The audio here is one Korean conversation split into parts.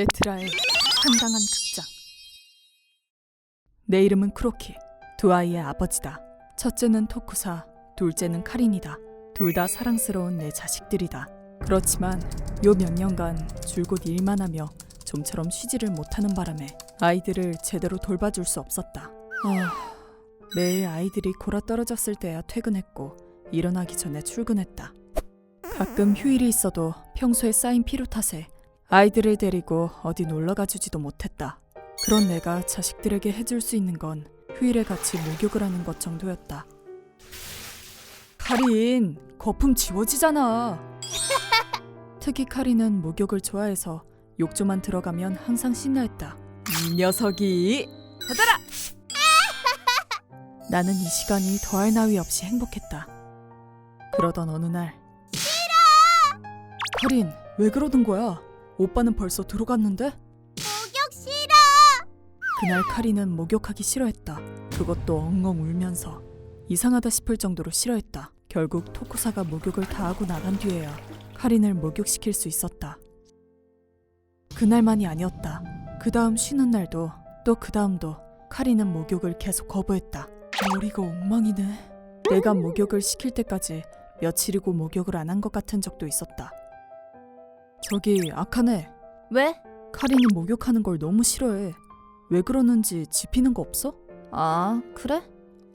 에트라의 황당한 극장. 내 이름은 크로키. 두 아이의 아버지다. 첫째는 토쿠사, 둘째는 카린이다. 둘 다 사랑스러운 내 자식들이다. 그렇지만 요 몇 년간 줄곧 일만 하며 좀처럼 쉬지를 못하는 바람에 아이들을 제대로 돌봐줄 수 없었다. 아, 매일 아이들이 골아 떨어졌을 때야 퇴근했고 일어나기 전에 출근했다. 가끔 휴일이 있어도 평소에 쌓인 피로 탓에 아이들을 데리고 어디 놀러 가주지도 못했다. 그런 내가 자식들에게 해줄 수 있는 건 휴일에 같이 목욕을 하는 것 정도였다. 카린, 거품 지워지잖아. 특히 카린은 목욕을 좋아해서 욕조만 들어가면 항상 신나했다. 이 녀석이 받아라! 나는 이 시간이 더할 나위 없이 행복했다. 그러던 어느 날 카린, 왜 그러던 거야? 오빠는 벌써 들어갔는데? 목욕 싫어. 그날 카린은 목욕하기 싫어했다. 그것도 엉엉 울면서 이상하다 싶을 정도로 싫어했다. 결국 토쿠사가 목욕을 다 하고 나간 뒤에야 카린을 목욕시킬 수 있었다. 그날만이 아니었다. 그 다음 쉬는 날도 또 그 다음도 카린은 목욕을 계속 거부했다. 머리가 엉망이네. 내가 목욕을 시킬 때까지 며칠이고 목욕을 안 한 것 같은 적도 있었다. 저기 아카네, 왜? 카린이 목욕하는 걸 너무 싫어해. 왜 그러는지 짚이는 거 없어? 아 그래?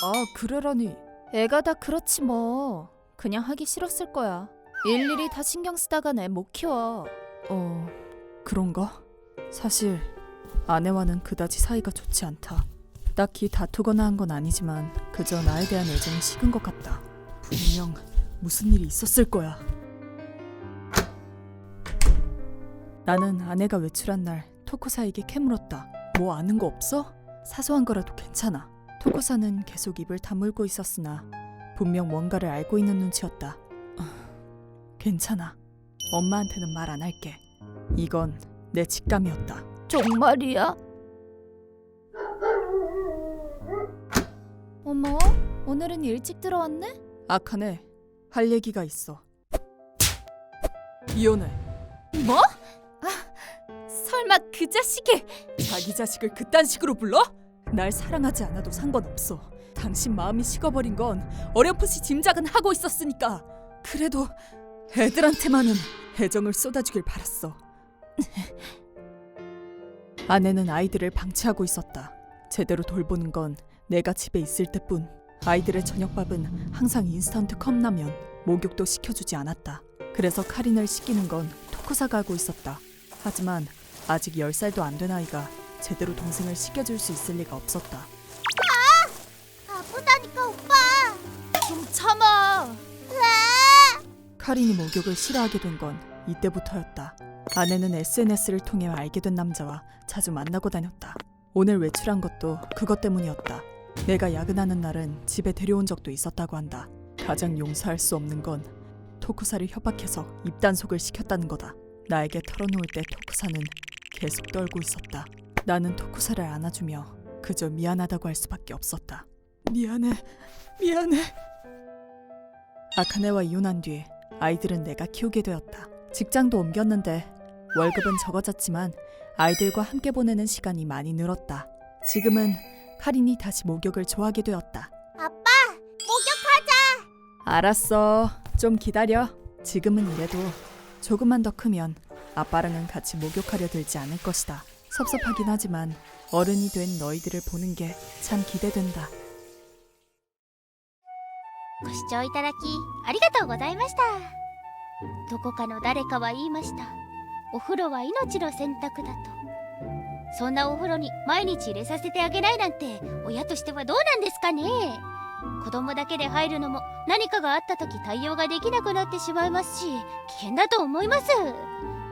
아 그래라니. 애가 다 그렇지 뭐. 그냥 하기 싫었을 거야. 일일이 다 신경 쓰다가 애못 키워. 어 그런가? 사실 아내와는 그다지 사이가 좋지 않다. 딱히 다투거나 한 건 아니지만 그저 나에 대한 애정이 식은 것 같다. 분명 무슨 일이 있었을 거야. 나는 아내가 외출한 날 토코사에게 캐물었다. 뭐 아는 거 없어? 사소한 거라도 괜찮아. 토코사는 계속 입을 다물고 있었으나 분명 뭔가를 알고 있는 눈치였다. 어, 괜찮아. 엄마한테는 말 안 할게. 이건 내 직감이었다. 정말이야? 어머, 오늘은 일찍 들어왔네? 아카네, 할 얘기가 있어. 이혼해. 뭐? 아, 설마 그 자식이? 자기 자식을 그딴 식으로 불러? 날 사랑하지 않아도 상관없어. 당신 마음이 식어버린 건 어렴풋이 짐작은 하고 있었으니까. 그래도 애들한테만은 애정을 쏟아주길 바랐어. 아내는 아이들을 방치하고 있었다. 제대로 돌보는 건 내가 집에 있을 때뿐. 아이들의 저녁밥은 항상 인스턴트 컵라면, 목욕도 시켜주지 않았다. 그래서 카린을 시키는 건 토크사가 하고 있었다. 하지만 아직 10살도 안 된 아이가 제대로 동생을 시켜줄 수 있을 리가 없었다. 아프다니까 오빠. 좀 참아. 카린이 목욕을 싫어하게 된 건 이때부터였다. 아내는 SNS를 통해 알게 된 남자와 자주 만나고 다녔다. 오늘 외출한 것도 그것 때문이었다. 내가 야근하는 날은 집에 데려온 적도 있었다고 한다. 가장 용서할 수 없는 건 토쿠사를 협박해서 입단속을 시켰다는 거다. 나에게 털어놓을 때 토쿠사는 계속 떨고 있었다. 나는 토쿠사를 안아주며 그저 미안하다고 할 수밖에 없었다. 미안해, 미안해. 아카네와 이혼한 뒤 아이들은 내가 키우게 되었다. 직장도 옮겼는데 월급은 적어졌지만 아이들과 함께 보내는 시간이 많이 늘었다. 지금은 카린이 다시 목욕을 좋아하게 되었다. 아빠, 목욕하자. 알았어. 좀 기다려. 지금은 이래도 조금만 더 크면 아빠랑은 같이 목욕하려 들지 않을 것이다. 섭섭하긴 하지만 어른이 된 너희들을 보는 게 참 기대된다. ご視聴いただきありがとうございましたどこかの誰かは言いましたお風呂は命の選択だとそんなお風呂に毎日入れさせてあげないなんて親としてはどうなんですかね子供だけで入るのも何かがあった時対応ができなくなってしまいますし危険だと思います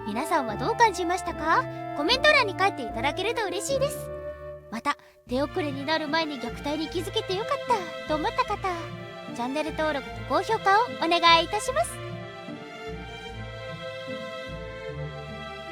皆さんはどう感じましたか？コメント欄に書いていただけると嬉しいです。また手遅れになる前に虐待に気づけてよかったと思った方チャンネル登録と高評価をお願いいたします。